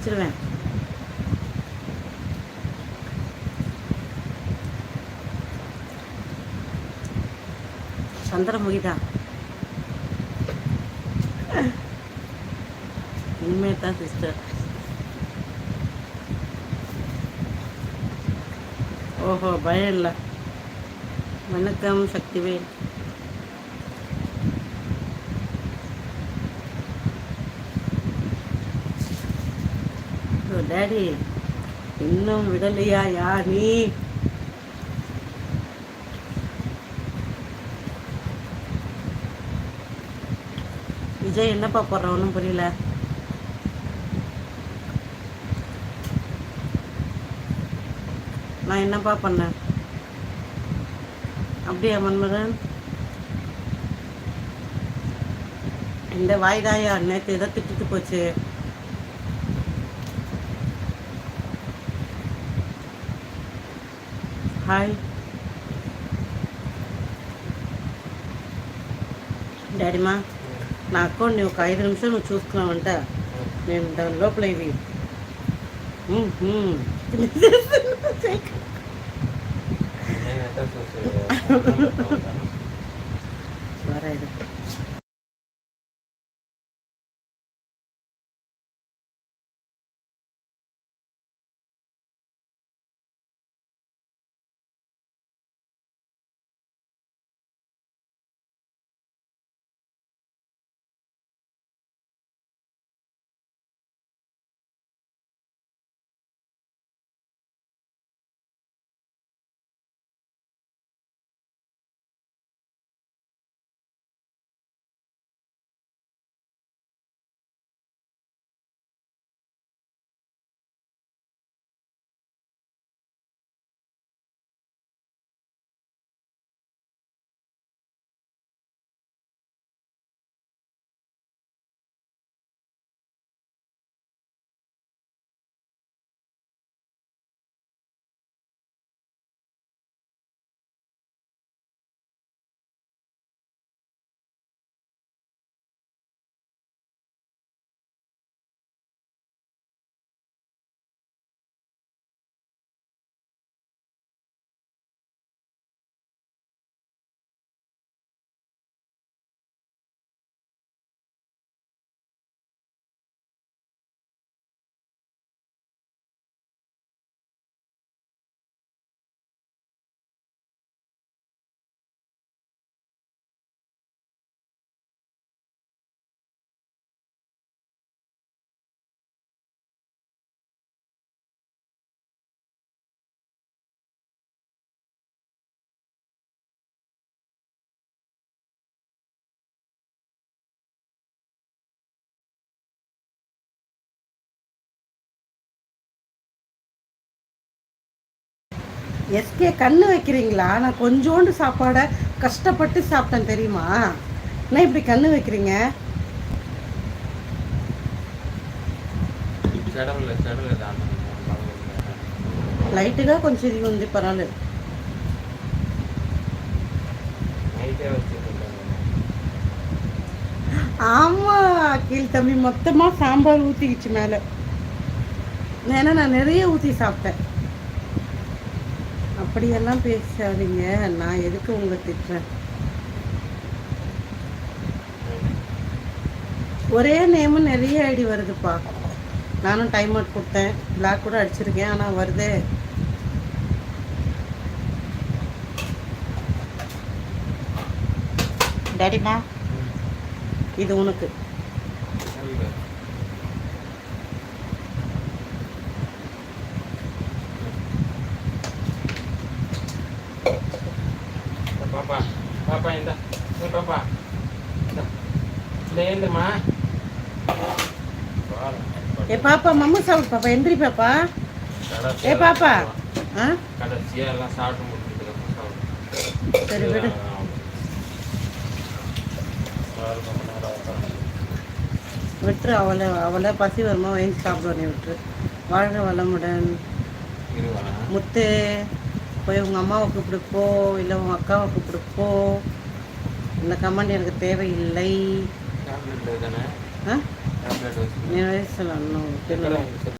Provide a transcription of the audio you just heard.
வச்சிருவேன். சந்திரமுகி இனிமே தான் சிஸ்டர் ஓஹோ பயம் இல்லை. வணக்கம் சக்திவேல். டேடி. இன்னும் விடலையா யா நீ? விஜய் என்னப்பா போடுற ஒன்றும் புரியல. நான் என்னப்பா பண்ணேன்? அப்படியா மன்மதன்? இந்த வாய்தாயா நேற்று எதை திட்டுட்டு போச்சு. హాయ్. డాడీమా నా అకౌంట్ నువ్వు ఒక ఐదు నిమిషాలు నువ్వు చూసుకున్నావంట నేను దాని లోపల ఇవి సరే எஸ்கே கண்ணு வைக்கிறீங்களா நான் கொஞ்சோண்டு சாப்பாடை கஷ்டப்பட்டு சாப்பிட்டேன் தெரியுமா என்ன இப்படி கண்ணு வைக்கிறீங்க చెడవలే చెడలేదు అన్న లైట్గా కొంచెం ఇది ఉంది పర్వాలేదు నైటే వచ్చింది ஆமா கீழ் தம்பி மொத்தமா சாம்பார் ஊத்திக்கிச்சு மேல ஏன்னா நான் நிறைய ஊத்தி சாப்பிட்டேன் அப்படியெல்லாம் பேசாதீங்க. நான் எதுக்கு உங்களை திட்டுறேன்? ஒரே நேமு நிறைய ஐடி வருதுப்பா. நானும் டைம் அவுட் கொடுத்தேன். பிளாக் கூட அடிச்சிருக்கேன் ஆனால் வருதே. டேடிமா இது உனக்கு. பாப்பா இந்த. பாப்பா. இந்த. ஏ பாப்பா மம்மு சாப்பிடு பாப்பா. எந்திரி பாப்பா. ஏ பாப்பா. ஆ? கடைசியா எல்லாம் சாப்பிட்டு முடிஞ்சதுக்கு சரி விடு. விட்டுரு அவளை அவளை பசி வருமா? வாங்கி சாப்பிடுவோம் நீ விட்டுரு. வாழ்க வளமுடன். முத்து. போய் உங்கள் அம்மாவை கூப்பிடு போ இல்லை உங்கள் அக்காவை கூப்பிடு போ இந்த கமெண்ட் எனக்கு தேவையில்லை. டேப்லெட்